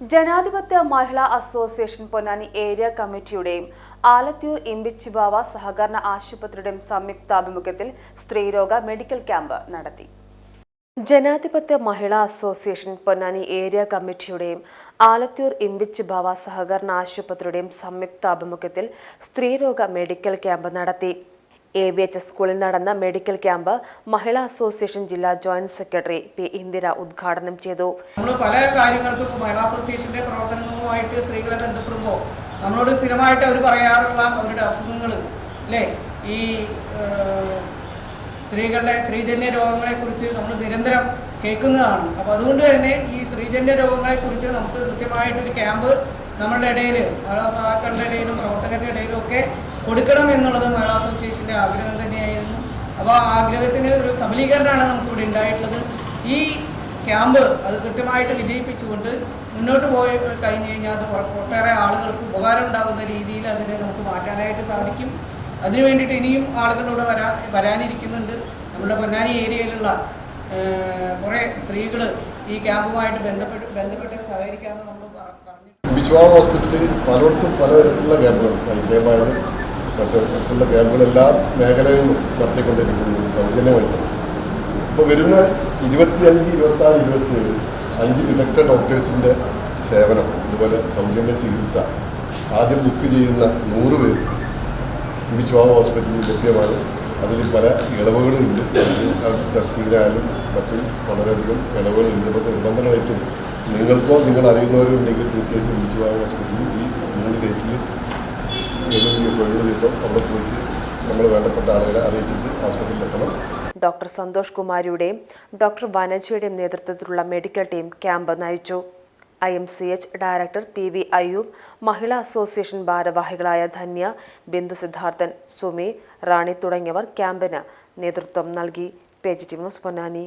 ജനാധിപത്യ Mahila association Ponnani area കമ്മിറ്റിയുടെയും ആലത്തൂർ ഇമ്പിച്ചിബാവ സഹകരണ ആശുപത്രിയുടെയും സംയുക്താഭിമുഖ്യത്തിൽ സ്ത്രീരോഗ മെഡിക്കൽ ക്യാമ്പ് നടത്തി. ജനാധിപത്യ മഹിളാ അസോസിയേഷൻ പൊന്നാനി ഏരിയ കമ്മിറ്റിയുടെയും ആലത്തൂർ ഇമ്പിച്ചിബാവ സഹകരണ ആശുപത്രിയുടെയും സംയുക്താഭിമുഖ്യത്തിൽ സ്ത്രീരോഗ മെഡിക്കൽ ക്യാമ്പ് നടത്തി. എ വി എച്ച് സ്കൂളിൽ നടന്ന മെഡിക്കൽ ക്യാമ്പ് മഹിളാ അസോസിയേഷൻ ജില്ലാ ജോയിന്റ് സെക്രട്ടറി പി ഇന്ദിര ഉദ്ഘാടനം ചെയ്തു. നമ്മൾ പല കാര്യങ്ങൾക്കും മഹിളാ അസോസിയേഷന്റെ പ്രവർത്തനങ്ങളുമായിട്ട് സ്ത്രീകളെ ബന്ധപ്പെടുമ്പോൾ നമ്മളോട് സ്ഥിരമായിട്ട് അവർ പറയാറുള്ള അവരുടെ അസുഖങ്ങൾ അല്ലേ? ഈ സ്ത്രീകളുടെ സ്ത്രീജന്യ രോഗങ്ങളെക്കുറിച്ച് നമ്മൾ നിരന്തരം കേൾക്കുന്നതാണ്. അപ്പോൾ അതുകൊണ്ട് തന്നെ ഈ സ്ത്രീജന്യ രോഗങ്ങളെക്കുറിച്ച് നമുക്ക് കൃത്യമായിട്ടൊരു ക്യാമ്പ് നമ്മളുടെ ഇടയിൽ മഹിളാ സഹാക്കളുടെ ഇടയിലും പ്രവർത്തകരുടെ ഇടയിലും ഒക്കെ കൊടുക്കണം എന്നുള്ളത് മഹിളാ അസോസിയേഷന്റെ ആഗ്രഹം തന്നെയായിരുന്നു. അപ്പോൾ ആ ആഗ്രഹത്തിന് ഒരു സബലീകരണമാണ് നമുക്കിവിടെ ഉണ്ടായിട്ടുള്ളത്. ഈ ക്യാമ്പ് അത് കൃത്യമായിട്ട് വിജയിപ്പിച്ചുകൊണ്ട് മുന്നോട്ട് പോയി കഴിഞ്ഞ് കഴിഞ്ഞാൽ അത് ഒട്ടേറെ ആളുകൾക്ക് ഉപകാരം ഉണ്ടാകുന്ന രീതിയിൽ അതിനെ നമുക്ക് മാറ്റാനായിട്ട് സാധിക്കും. അതിനു വേണ്ടിയിട്ട് ഇനിയും ആളുകളിലൂടെ വരാ വരാനിരിക്കുന്നുണ്ട്. നമ്മുടെ പൊന്നാനി ഏരിയയിലുള്ള കുറേ സ്ത്രീകൾ ഈ ക്യാമ്പുമായിട്ട് ബന്ധപ്പെട്ട് ബന്ധപ്പെട്ട് സഹകരിക്കാമെന്ന് നമ്മൾ പറഞ്ഞു ബിശ്വാ ഹോസ്പിറ്റലിൽ പലയിടത്തും പലതരത്തിലുള്ള ക്യാമ്പുകൾ പരിചയമായാലും മറ്റ് മറ്റുള്ള ക്യാമ്പുകൾ എല്ലാ മേഖലകളിലും നടത്തിക്കൊണ്ടിരിക്കുന്നു സൗജന്യമായിട്ട്. ഇപ്പോൾ വരുന്ന ഇരുപത്തിയഞ്ച് ഇരുപത്തി ഇരുപത്തിയേഴ് അഞ്ച് വിദഗ്ധ ഡോക്ടേഴ്സിന്റെ സേവനം അതുപോലെ സൗജന്യ ചികിത്സ ആദ്യം ബുക്ക് ചെയ്യുന്ന നൂറ് പേർ ബിശ്വാ ഹോസ്പിറ്റലിൽ ലഭ്യമാണ്. അതിൽ പല ഇളവുകളും ഉണ്ട് ടെസ്റ്റിങ്ങിനായാലും മറ്റും വളരെയധികം ഇളവുകൾ അപ്പോൾ നിർബന്ധമായിട്ടും നിങ്ങൾക്കോ നിങ്ങൾ അറിയുന്നവരും ഉണ്ടെങ്കിൽ തീർച്ചയായിട്ടും വിളിച്ചു പോകാൻ ശ്രമിക്കുന്നു ഈ മൂന്ന് ഡേറ്റിൽ ഏഴ് ദിവസം ഏഴ് ദിവസം അവിടെ പോയിട്ട് നമ്മൾ വേണ്ടപ്പെട്ട ആളുകളെ അറിയിച്ചിട്ട് ഹോസ്പിറ്റലിൽ എത്തണം. ഡോക്ടർ സന്തോഷ് കുമാരിയുടെയും ഡോക്ടർ വനജയുടെയും നേതൃത്വത്തിലുള്ള മെഡിക്കൽ ടീം ക്യാമ്പ് നയിച്ചു. I M C H director P V Ayyub Mahila association ഭാരവാഹികളായ ധന്യ ബിന്ദു സിദ്ധാർത്ഥൻ സുമി റാണി തുടങ്ങിയവർ ക്യാമ്പിന് നേതൃത്വം നൽകി. Page T news Ponnani.